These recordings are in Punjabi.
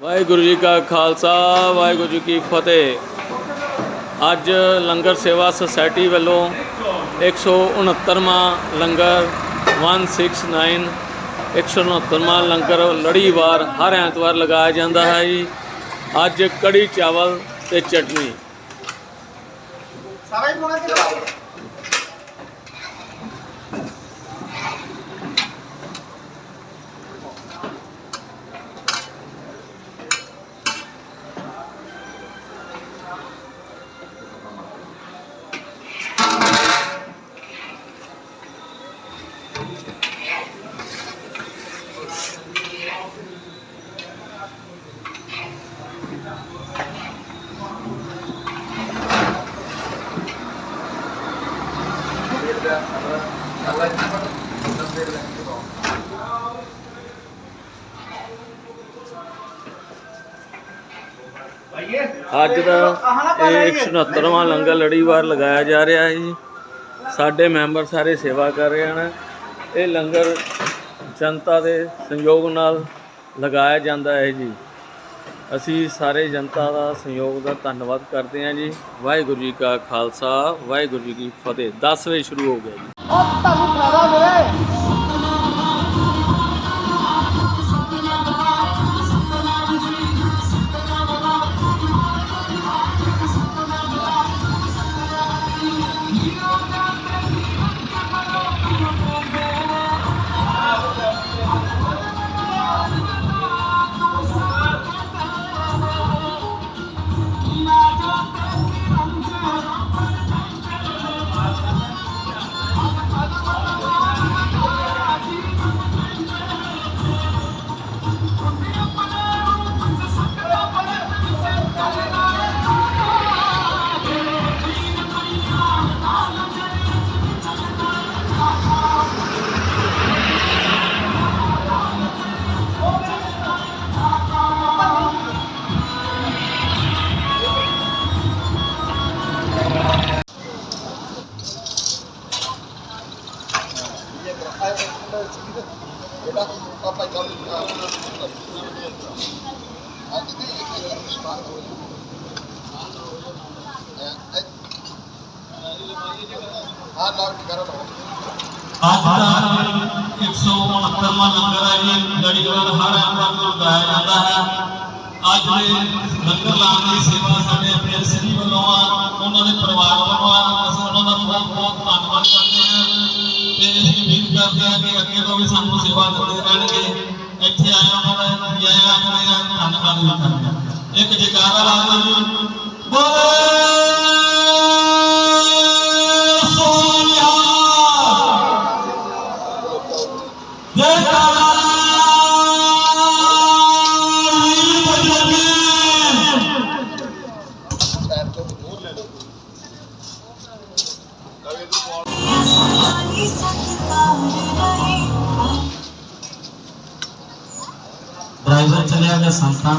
ਵਾਹਿਗੁਰੂ ਜੀ ਕਾ ਖਾਲਸਾ, ਵਾਹਿਗੁਰੂ ਜੀ ਕੀ ਫਤਿਹ। ਅੱਜ ਲੰਗਰ ਸੇਵਾ ਸੁਸਾਇਟੀ ਵੱਲੋਂ 169ਵਾਂ ਲੰਗਰ 169 169ਵਾਂ ਲੰਗਰ ਲੜੀਵਾਰ ਹਰ ਐਤਵਾਰ ਲਗਾਇਆ ਜਾਂਦਾ ਹੈ ਜੀ। ਅੱਜ ਕੜੀ ਚਾਵਲ ਤੇ ਚਟਨੀ। ਸਾਰਾ ਹੀ ਪਾਉਣਾ ਅੱਜ ਦਾ ਇਹ 169ਵਾਂ ਲੰਗਰ ਲੜੀਵਾਰ ਲਗਾਇਆ ਜਾ ਰਿਹਾ ਹੈ ਜੀ। ਸਾਡੇ ਮੈਂਬਰ ਸਾਰੇ ਸੇਵਾ ਕਰ ਰਹੇ ਹਨ। ਇਹ ਲੰਗਰ ਜਨਤਾ ਦੇ ਸੰਯੋਗ ਨਾਲ ਲਗਾਇਆ ਜਾਂਦਾ ਹੈ ਜੀ। ਅਸੀਂ ਸਾਰੇ ਜਨਤਾ ਦਾ ਸਹਿਯੋਗ ਦਾ ਧੰਨਵਾਦ ਕਰਦੇ ਹਾਂ ਜੀ। ਵਾਹਿਗੁਰੂ ਜੀ ਕਾ ਖਾਲਸਾ, ਵਾਹਿਗੁਰੂ ਜੀ ਕੀ ਫਤਿਹ। 10 ਵਜੇ ਸ਼ੁਰੂ ਹੋ ਗਿਆ ਜੀ। ਉਹ ਤੁਹਾਨੂੰ ਫਾਇਦਾ ਵੀਰੇ ਅੱਜ ਦਾ 169ਵਾਂ ਲੰਗਰ ਹੈ ਜੀ ਲੜੀਵਾਰ ਹਰ ਐਤਵਾਰ ਨੂੰ ਲਗਾਇਆ ਜਾਂਦਾ ਹੈ ਅੱਜ ਦੇ ਲੰਗਰ ਲਾਉਣ ਦੀ ਸੇਵਾ ਸਾਡੇ ਆਪਣੇ ਸ੍ਰੀ ਵੱਲੋਂ ਆ ਉਹਨਾਂ ਦੇ ਪਰਿਵਾਰ ਵੱਲੋਂ ਆ ਅਸੀਂ ਉਹਨਾਂ ਦਾ ਬਹੁਤ ਬਹੁਤ ਧੰਨਵਾਦ ਕਰਦੇ ਹਾਂ ਤੇ ਅਸੀਂ ਉਮੀਦ ਕਰਦੇ ਹਾਂ ਕਿ ਅੱਗੇ ਤੋਂ ਵੀ ਸਾਨੂੰ ਸੇਵਾ ਦਿੰਦੇ ਰਹਿਣਗੇ ਇੱਥੇ ਆਏ ਉਹਨਾਂ ਦਾ ਜੈ ਆਖਣੇ ਧੰਨਵਾਦ ਕਰਦੇ ਹਾਂ ਇੱਕ ਜੈਕਾਰਾ ਲਾ ਦਿਓ ਜੀ। ਡਰਾਈਵਰ ਚਲਿਆ ਗਿਆ ਸੰਤਾਂ।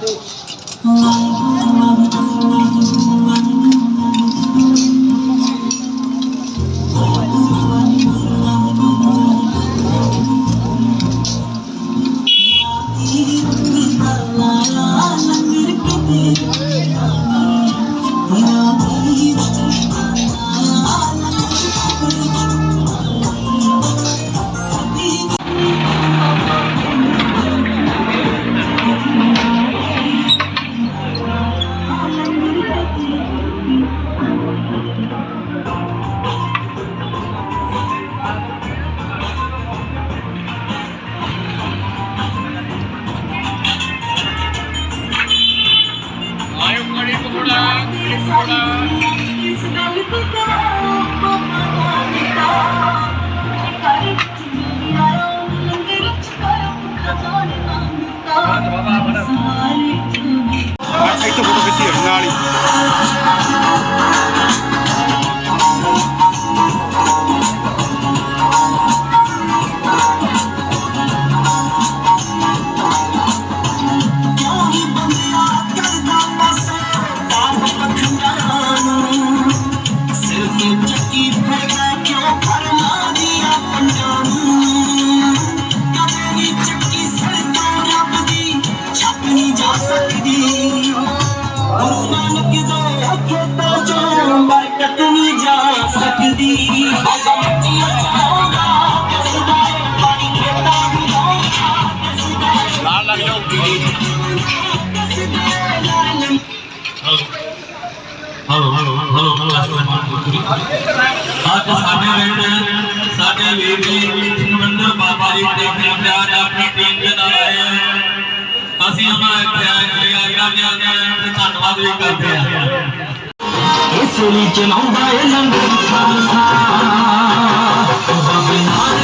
就。嗯 Instituto Veterinário ਅੱਜ ਸਾਡੇ ਵਿੱਚ ਸਾਡੇ ਵੀਰ ਜੀ, ਸੁਖਵਿੰਦਰ ਬਾਬਾ ਜੀ ਦੇ ਪਿਆਰ ਆਪਣੀ ਟੀਮ ਦੇ ਨਾਲ ਆਏ ਅਸੀਂ ਉਹਨਾਂ ਇੱਥੇ ਆਏ ਜੀ ਆਗਿਆ ਤੇ ਧੰਨਵਾਦ ਵੀ ਕਰਦੇ ਹਾਂ ਇਸ ਲਈ ਚਲਾਉਂਦਾ ਏ ਲੰਗਰ ਖਾਲਸਾ। ਬਾਬੇ ਨਾਨਕ